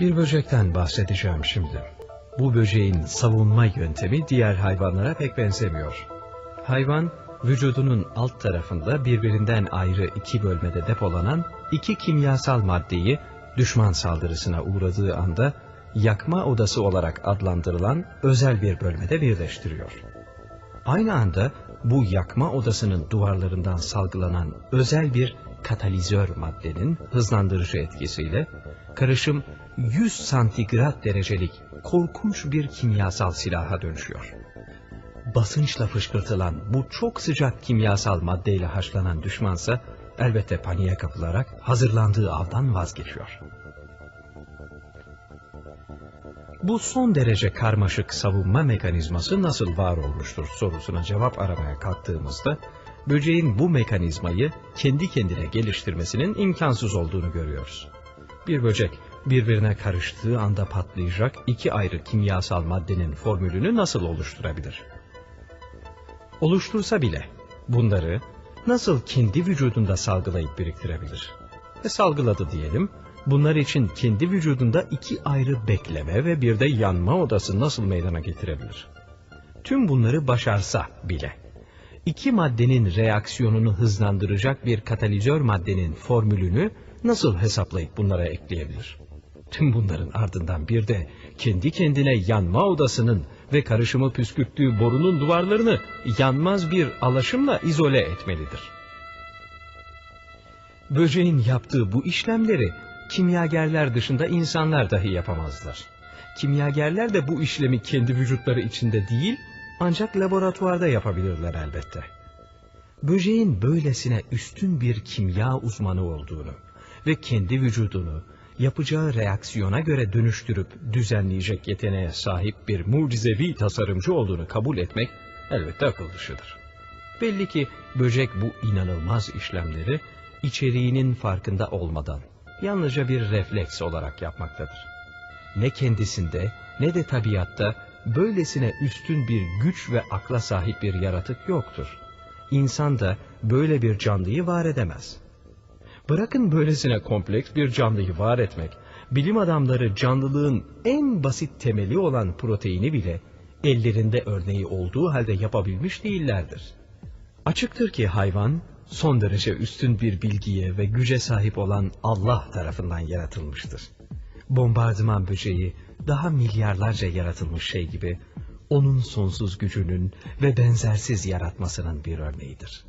Bir böcekten bahsedeceğim şimdi. Bu böceğin savunma yöntemi diğer hayvanlara pek benzemiyor. Hayvan, vücudunun alt tarafında birbirinden ayrı iki bölmede depolanan iki kimyasal maddeyi düşman saldırısına uğradığı anda yakma odası olarak adlandırılan özel bir bölmede birleştiriyor. Aynı anda bu yakma odasının duvarlarından salgılanan özel bir katalizör maddenin hızlandırıcı etkisiyle karışım 100 santigrat derecelik korkunç bir kimyasal silaha dönüşüyor. Basınçla fışkırtılan bu çok sıcak kimyasal maddeyle haşlanan düşmansa elbette paniğe kapılarak hazırlandığı avdan vazgeçiyor. Bu son derece karmaşık savunma mekanizması nasıl var olmuştur sorusuna cevap aramaya kalktığımızda, böceğin bu mekanizmayı kendi kendine geliştirmesinin imkansız olduğunu görüyoruz. Bir böcek birbirine karıştığı anda patlayacak iki ayrı kimyasal maddenin formülünü nasıl oluşturabilir? Oluştursa bile bunları nasıl kendi vücudunda salgılayıp biriktirebilir? Ve salgıladı diyelim, bunlar için kendi vücudunda iki ayrı bekleme ve bir de yanma odası nasıl meydana getirebilir? Tüm bunları başarsa bile, iki maddenin reaksiyonunu hızlandıracak bir katalizör maddenin formülünü nasıl hesaplayıp bunlara ekleyebilir? Tüm bunların ardından bir de kendi kendine yanma odasının ve karışımı püskürttüğü borunun duvarlarını yanmaz bir alaşımla izole etmelidir. Böceğin yaptığı bu işlemleri kimyagerler dışında insanlar dahi yapamazlar. Kimyagerler de bu işlemi kendi vücutları içinde değil, ancak laboratuvarda yapabilirler elbette. Böceğin böylesine üstün bir kimya uzmanı olduğunu ve kendi vücudunu yapacağı reaksiyona göre dönüştürüp düzenleyecek yeteneğe sahip bir mucizevi tasarımcı olduğunu kabul etmek elbette akıl dışıdır. Belli ki böcek bu inanılmaz işlemleri içeriğinin farkında olmadan yalnızca bir refleks olarak yapmaktadır. Ne kendisinde ne de tabiatta böylesine üstün bir güç ve akla sahip bir yaratık yoktur. İnsan da böyle bir canlıyı var edemez. Bırakın böylesine kompleks bir canlıyı var etmek, bilim adamları canlılığın en basit temeli olan proteini bile ellerinde örneği olduğu halde yapabilmiş değillerdir. Açıktır ki hayvan son derece üstün bir bilgiye ve güce sahip olan Allah tarafından yaratılmıştır. Bombardıman böceği daha milyarlarca yaratılmış şey gibi onun sonsuz gücünün ve benzersiz yaratmasının bir örneğidir.